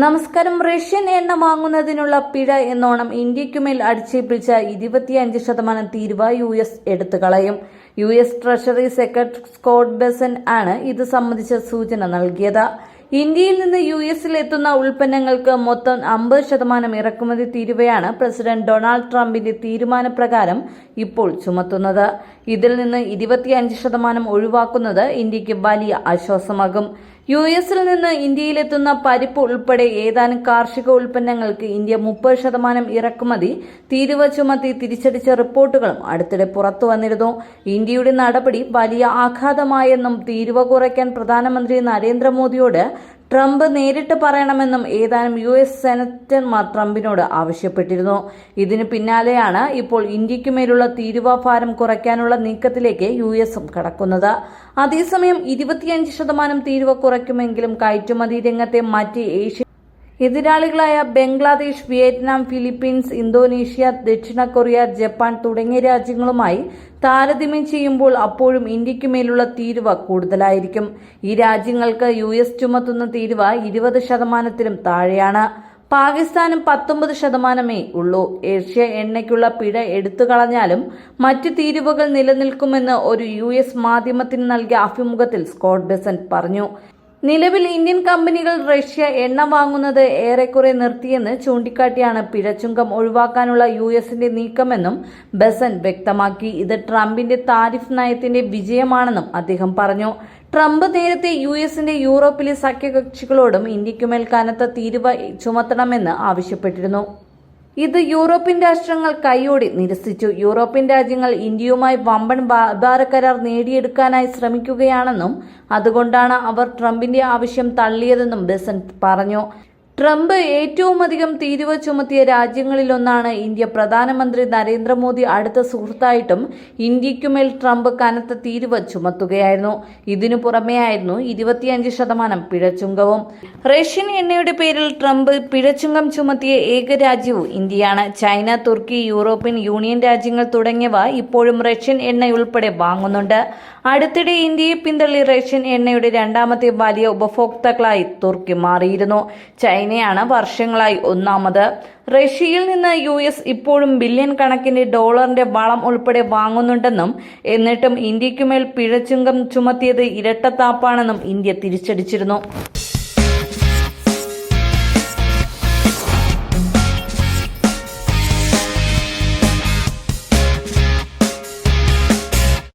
നമസ്കാരം. റഷ്യൻ എണ്ണ വാങ്ങുന്നതിനുള്ള പിഴ എന്നോണം ഇന്ത്യക്കുമേൽ അടിച്ചേൽപ്പിച്ച ഇരുപത്തിയഞ്ച് ശതമാനം തീരുവ യു എസ് എടുത്തു കളയും. U S treasury secretary Scott Bessent ആണ് ഇത് സംബന്ധിച്ച സൂചന നൽകിയത്. ഇന്ത്യയിൽ നിന്ന് യു എസിൽ എത്തുന്ന ഉൽപ്പന്നങ്ങൾക്ക് മൊത്തം അമ്പത് ശതമാനം ഇറക്കുമതി തീരുവയാണ് പ്രസിഡന്റ് ഡൊണാൾഡ് ട്രംപിന്റെ തീരുമാനപ്രകാരം ഇപ്പോൾ ചുമത്തുന്നത്. ഇതിൽ നിന്ന് ഇരുപത്തിയഞ്ച് ശതമാനം ഒഴിവാക്കുന്നത് ഇന്ത്യയ്ക്ക് വലിയ ആശ്വാസമാകും. യു എസിൽ നിന്ന് ഇന്ത്യയിലെത്തുന്ന പരിപ്പ് ഉൾപ്പെടെ ഏതാനും കാർഷിക ഉൽപ്പന്നങ്ങൾക്ക് ഇന്ത്യ മുപ്പത് ശതമാനം ഇറക്കുമതി തീരുവ ചുമത്തി തിരിച്ചടിച്ച റിപ്പോർട്ടുകളും അടുത്തിടെ പുറത്തു വന്നിരുന്നു. ഇന്ത്യയുടെ നടപടി വലിയ ആഘാതമായെന്നും തീരുവ കുറയ്ക്കാൻ പ്രധാനമന്ത്രി നരേന്ദ്രമോദിയോട് ട്രംപ് നേരിട്ട് പറയണമെന്നും ഏതാനും യു എസ് സെനറ്റർമാർ ട്രംപിനോട് ആവശ്യപ്പെട്ടിരുന്നു. ഇതിന് പിന്നാലെയാണ് ഇപ്പോൾ ഇന്ത്യക്കുമേലുള്ള തീരുവ ഭാരം കുറയ്ക്കാനുള്ള നീക്കത്തിലേക്ക് യു എസും കടക്കുന്നത്. അതേസമയം ഇരുപത്തിയഞ്ച് ശതമാനം തീരുവ കുറയ്ക്കുമെങ്കിലും കയറ്റുമതി രംഗത്തെ മറ്റ് ഏഷ്യ എതിരാളികളായ ബംഗ്ലാദേശ് വിയറ്റ്നാം ഫിലിപ്പീൻസ് ഇന്തോനേഷ്യ ദക്ഷിണ കൊറിയ ജപ്പാൻ തുടങ്ങിയ രാജ്യങ്ങളുമായി താരതമ്യം ചെയ്യുമ്പോൾ അപ്പോഴും ഇന്ത്യയ്ക്ക് മേലുള്ള തീരുവ കൂടുതലായിരിക്കും. ഈ രാജ്യങ്ങൾക്ക് യു എസ് ചുമത്തുന്ന തീരുവ ഇരുപത് ശതമാനത്തിലും താഴെയാണ്. പാകിസ്ഥാനും പത്തൊമ്പത് ശതമാനമേ ഉള്ളൂ. ഏഷ്യ എണ്ണയ്ക്കുള്ള പിഴ എടുത്തു കളഞ്ഞാലും മറ്റ് തീരുവകൾ നിലനിൽക്കുമെന്ന് ഒരു യു എസ് മാധ്യമത്തിന് നൽകിയ അഭിമുഖത്തിൽ സ്കോട്ട് ബെസൻ പറഞ്ഞു. നിലവിൽ ഇന്ത്യൻ കമ്പനികൾ റഷ്യ എണ്ണ വാങ്ങുന്നത് ഏറെക്കുറെ നിർത്തിയെന്ന് ചൂണ്ടിക്കാട്ടിയാണ് പിഴച്ചുങ്കം ഒഴിവാക്കാനുള്ള യു എസിന്റെ നീക്കമെന്നും ബസൻ വ്യക്തമാക്കി. ഇത് ട്രംപിന്റെ താരിഫ് നയത്തിന്റെ വിജയമാണെന്നും അദ്ദേഹം പറഞ്ഞു. ട്രംപ് നേരത്തെ യു എസിന്റെ യൂറോപ്പിലെ സഖ്യകക്ഷികളോടും ഇന്ത്യക്കുമേൽ കനത്ത തീരുവ ചുമത്തണമെന്ന് ആവശ്യപ്പെട്ടിരുന്നു. ഇത് യൂറോപ്യൻ രാഷ്ട്രങ്ങൾ കൈയോടി നിരസിച്ചു. യൂറോപ്യൻ രാജ്യങ്ങൾ ഇന്ത്യയുമായി വമ്പൻ വ്യാപാര കരാർ നേടിയെടുക്കാനായി ശ്രമിക്കുകയാണെന്നും അതുകൊണ്ടാണ് അവർ ട്രംപിന്റെ ആവശ്യം തള്ളിയതെന്നും ബെസൻ പറഞ്ഞു. ട്രംപ് ഏറ്റവും അധികം തീരുവ ചുമത്തിയ രാജ്യങ്ങളിലൊന്നാണ് ഇന്ത്യ. പ്രധാനമന്ത്രി നരേന്ദ്രമോദി അടുത്ത സുഹൃത്തായിട്ടും ഇന്ത്യക്കുമേൽ ട്രംപ് കനത്ത തീരുവ ചുമത്തുകയായിരുന്നു. ഇതിനു പുറമെയായിരുന്നു ഇരുപത്തിയഞ്ച് ശതമാനം പിഴച്ചുങ്കവും. റഷ്യൻ എണ്ണയുടെ പേരിൽ ട്രംപ് പിഴച്ചുങ്കം ചുമത്തിയ ഏക രാജ്യവും ഇന്ത്യയാണ്. ചൈന തുർക്കി യൂറോപ്യൻ യൂണിയൻ രാജ്യങ്ങൾ തുടങ്ങിയവ ഇപ്പോഴും റഷ്യൻ എണ്ണയുൾപ്പെടെ വാങ്ങുന്നുണ്ട്. അടുത്തിടെ ഇന്ത്യയെ പിന്തള്ളി റഷ്യൻ എണ്ണയുടെ രണ്ടാമത്തെ വലിയ ഉപഭോക്താക്കളായി തുർക്കി മാറിയിരുന്നു. ചൈനയാണ് വർഷങ്ങളായി ഒന്നാമത്. റഷ്യയിൽ നിന്ന് യു എസ് ഇപ്പോഴും ബില്യൺ കണക്കിന് ഡോളറിന്റെ വളം ഉൾപ്പെടെ വാങ്ങുന്നുണ്ടെന്നും എന്നിട്ടും ഇന്ത്യക്കുമേൽ പിഴച്ചുങ്കം ചുമത്തിയത് ഇരട്ടത്താപ്പാണെന്നും ഇന്ത്യ തിരിച്ചടിച്ചിരുന്നു.